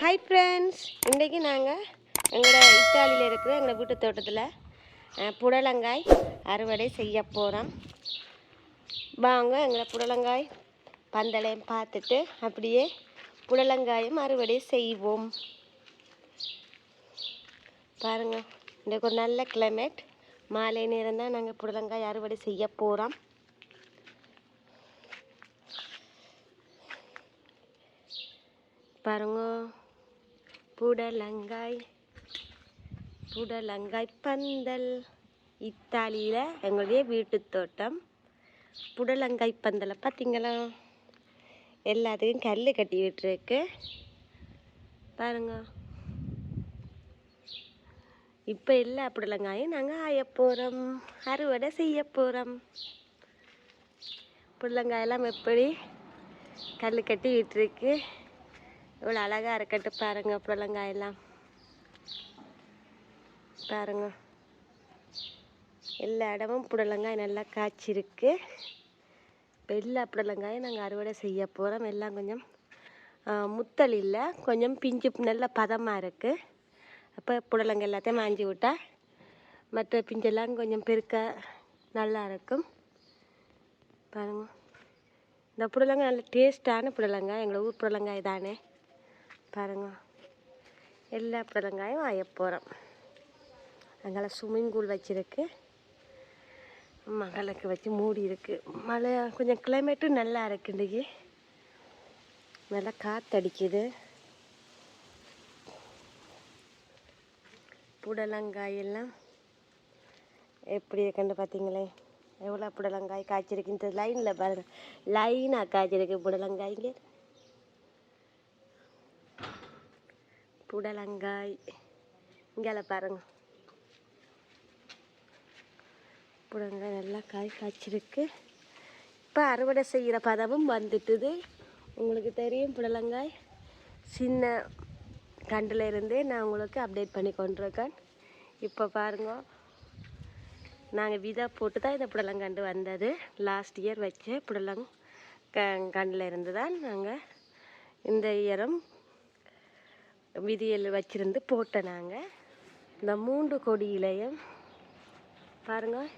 Hi friends இன்றைக்கி நாங்கள் எங்களோட இத்தாலியில் இருக்கிற எங்கள் வீட்டு தோட்டத்தில் புடலங்காய் அறுவடை செய்ய போகிறோம் வாங்க எங்களை புடலங்காய் பந்தலையும் பார்த்துட்டு அப்படியே புடலங்காயும் அறுவடை செய்வோம். பாருங்கள் இன்றைக்கு ஒரு நல்ல கிளைமேட் மாலை நேரம் தான் நாங்கள் புடலங்காய் அறுவடை செய்ய போகிறோம் பாருங்க. புடலங்காய் புடலங்காய் பந்தல். இத்தாலியில் எங்களுடைய வீட்டு தோட்டம். புடலங்காய் பந்தலை பார்த்தீங்களா? எல்லாத்துக்கும் கல் கட்டி விட்டுருக்கு. பாருங்க. இப்போ எல்லா புடலங்காயும் நாங்கள் ஆய போகிறோம் அறுவடை செய்ய போகிறோம் புடலங்காயெல்லாம் எப்படி கல் கட்டி விட்டுருக்கு? இவ்வளோ அழகாக இருக்கட்டு பாருங்க புடலங்காயெல்லாம் பாருங்க. எல்லா இடமும் புடலங்காய் நல்லா காய்ச்சிருக்கு. இப்போ எல்லா புடலங்காயும் நாங்கள் அறுவடை செய்ய போகிறோம் எல்லாம் கொஞ்சம் முத்தல் இல்லை கொஞ்சம் பிஞ்சு நல்ல பதமாக இருக்குது அப்போ புடலங்காய் எல்லாத்தையும் மாஞ்சி விட்டா மற்ற பிஞ்செல்லாம் கொஞ்சம் பெருக்க நல்லா இருக்கும். பாருங்க. இந்த புடலங்காய் நல்ல டேஸ்ட்டான புடலங்காய். எங்களோட ஊர் புடலங்காய் தானே. பாருங்க. எல்லா புடலங்காயும் ஆய போகிறோம் அங்கே ஸ்விம்மிங் பூல் வச்சுருக்கு. மகளுக்கு வச்சு மூடி இருக்குது மழை கொஞ்சம் கிளைமேட்டும் நல்லா இருக்கு இன்றைக்கி. நல்லா காற்றடிக்குது புடலங்காய் எல்லாம் எப்படி இருக்குன்னு பார்த்தீங்களே எவ்வளோ புடலங்காய் காய்ச்சிருக்கு. இந்த லைனில் பாருங்கள் லைனாக காய்ச்சிருக்கு புடலங்காய்ங்க புடலங்காய். இங்கே பாருங்க. புடலங்காய் நல்லா காய் காய்ச்சிருக்கு. இப்போ அறுவடை செய்கிற பதமும் வந்துட்டுது. உங்களுக்கு தெரியும் புடலங்காய். சின்ன கண்டில் இருந்தே நான் உங்களுக்கு அப்டேட் பண்ணி கொண்டிருக்கேன். இப்போ பாருங்க. நாங்கள் விதா போட்டு தான் இந்த புடலங்கண்டு வந்தது. லாஸ்ட் இயர் வச்ச புடலங் க கண்டில் இருந்து தான் நாங்கள் இந்த இயரும் விதியல் வச்சிருந்து போட்டேன் நாங்கள் இந்த மூன்று கொடியிலையும் பாருங்கள்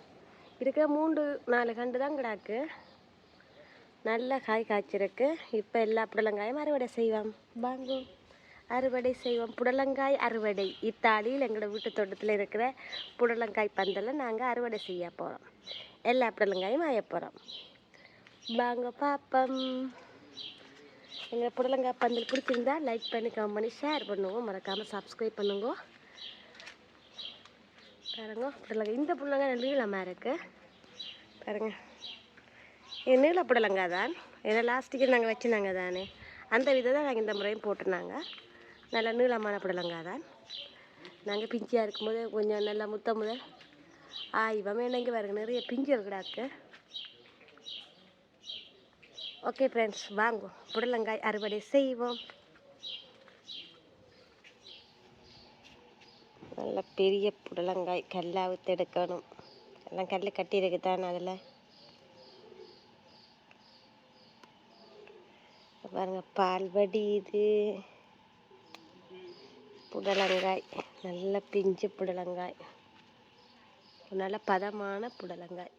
இருக்கிற மூன்று நாலு கண்டு தான் கிடாக்கு. நல்ல காய் காய்ச்சிருக்கு. இப்போ எல்லா புடலங்காயும் அறுவடை செய்வோம். வாங்கும் அறுவடை செய்வோம். புடலங்காய் அறுவடை. இத்தாலியில் எங்களோட வீட்டு தோட்டத்தில் இருக்கிற புடலங்காய் பந்தலை நாங்கள் அறுவடை செய்ய போகிறோம் எல்லா புடலங்காயும் ஆய போகிறோம் வாங்க பாப்பம். எங்கள் புடலங்காய் பந்தல் பிடிச்சிருந்தா லைக் பண்ணி கமெண்ட் பண்ணி ஷேர் பண்ணுவோம் மறக்காமல் சப்ஸ்கிரைப் பண்ணுங்க. பாருங்க புடலங்காய் இந்த புடலங்காய் நீளமாக இருக்கு. பாருங்க. இது நீள புடலங்காய் தான். ஏன்னா லாஸ்ட்டுக்கு நாங்கள் வச்சுனாங்க தானே. அந்த விதை தான் நாங்கள் இந்த முறையும் போட்டிருந்தாங்க. நல்ல நீளமான புடலங்காய் தான். நாங்கள் பிஞ்சியாக இருக்கும்போது கொஞ்சம் நல்லா முத்த முதல் ஆய்வம் என்ன இங்கே பாருங்க நிறைய பிஞ்சு இருக்குடாக்கு ஓகே ஃப்ரெண்ட்ஸ் வாங்க புடலங்காய் அறுவடை செய்வோம் நல்ல பெரிய புடலங்காய் கல்லாவுத்து எடுக்கணும். எல்லாம் கல் கட்டியிருக்கு தானே அதில். பாருங்கள் பால் வடியுது புடலங்காய் நல்ல பிஞ்சு புடலங்காய் நல்ல பதமான புடலங்காய்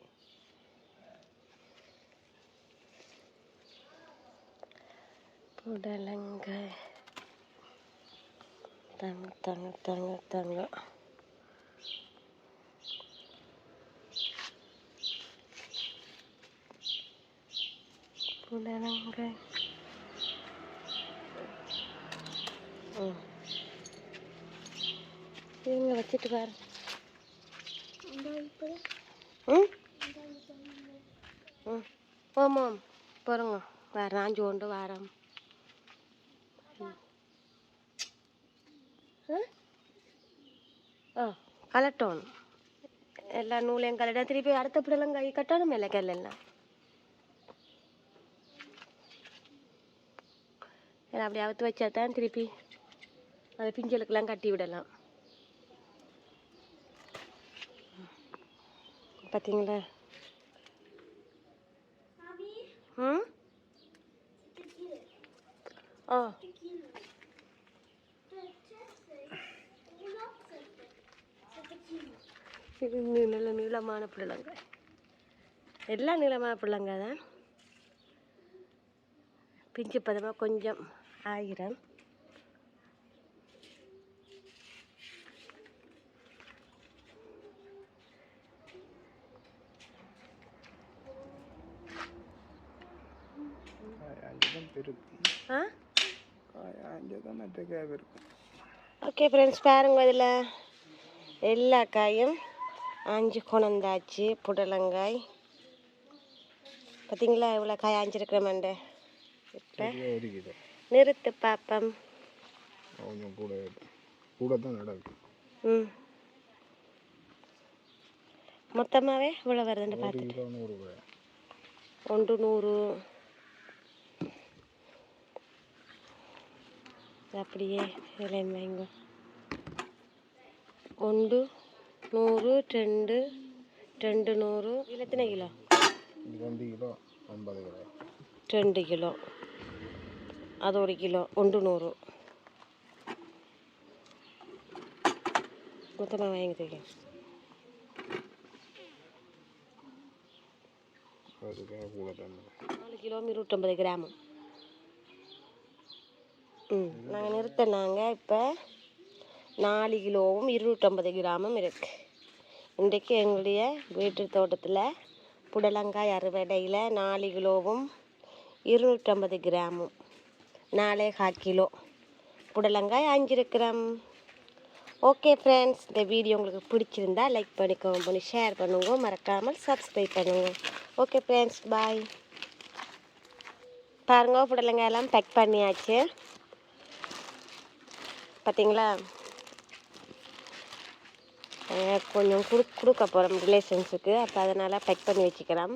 புடலங்காய் தங்க தங்க தங்க தங்க புடலங்காய் ம் இருங்க வச்சுட்டு பாரு ம் ம் ஆமாம் போகிறோங்க வேறு நான் கொண்டு வரோம் ஆ கலட்டணும் எல்லா நூலையும் கலட்டா திருப்பி அடுத்த பிடலாம் கை கட்டணும் இல்லை கல்லாம் ஏன்னா அப்படி அவுத்து வச்சா தான் திருப்பி அதை பிஞ்சலுக்கெல்லாம் கட்டி விடலாம் பார்த்தீங்களா ம் ஆ நல்ல நீளமான புடலங்காய் எல்லாம் நீளமான புடலங்காய் தான். பிஞ்சு பதமாக கொஞ்சம் ஆயிரம். ஓகே ஃப்ரெண்ட்ஸ் பாருங்க இதில் எல்லா காயும். ஆஞ்சு கொணந்தாச்சு புடலங்காய். பார்த்தீங்களா இவ்வளோ காய் ஆஞ்சிருக்கிறோமெண்டு இப்போ ஒரு கிலோ நிறுத்து பாப்பம். கொஞ்சம் கூட கூட தான் நடக்கும் ம். மொத்தமாகவே இவ்வளோ வருதுன்னு பார்த்துட்டு ஒன்று நூறு. அப்படியே விலை வாங்க ஒன்று நூறு ரெண்டு ரெண்டு நூறு. எத்தனை கிலோ? ரெண்டு கிலோ ஐம்பது கிலோ. ரெண்டு கிலோ. அது ஒரு கிலோ ஒன்று நூறு. அதுக்காக கூட தான் நாலு கிலோ இருபத்தொம்பது கிராம். ம் நாங்கள் நிறுத்தினாங்க. இப்போ நாலு கிலோவும் இருநூற்றம்பது கிராமும் இருக்கு. இன்றைக்கு எங்களுடைய வீட்டு தோட்டத்தில் புடலங்காய் அறுவடையில் நாலு கிலோவும் இருநூற்றம்பது கிராமும் நாலே கால் கிலோ புடலங்காய் அஞ்சு கிராம். ஓகே ஃப்ரெண்ட்ஸ் இந்த வீடியோ உங்களுக்கு பிடிச்சிருந்தா லைக் பண்ணிக்கோங்க பண்ணி ஷேர் பண்ணுங்க மறக்காமல் சப்ஸ்கிரைப் பண்ணுங்க. ஓகே ஃப்ரெண்ட்ஸ் பாய் பாருங்க புடலங்காய் எல்லாம் பேக் பண்ணியாச்சு. பார்த்தீங்களா? கொஞ்சம் கொடு கொடுக்க போகிறோம் ரிலேஷன்ஸுக்கு அப்போ அதனால் பேக் பண்ணி வச்சுக்கலாம்.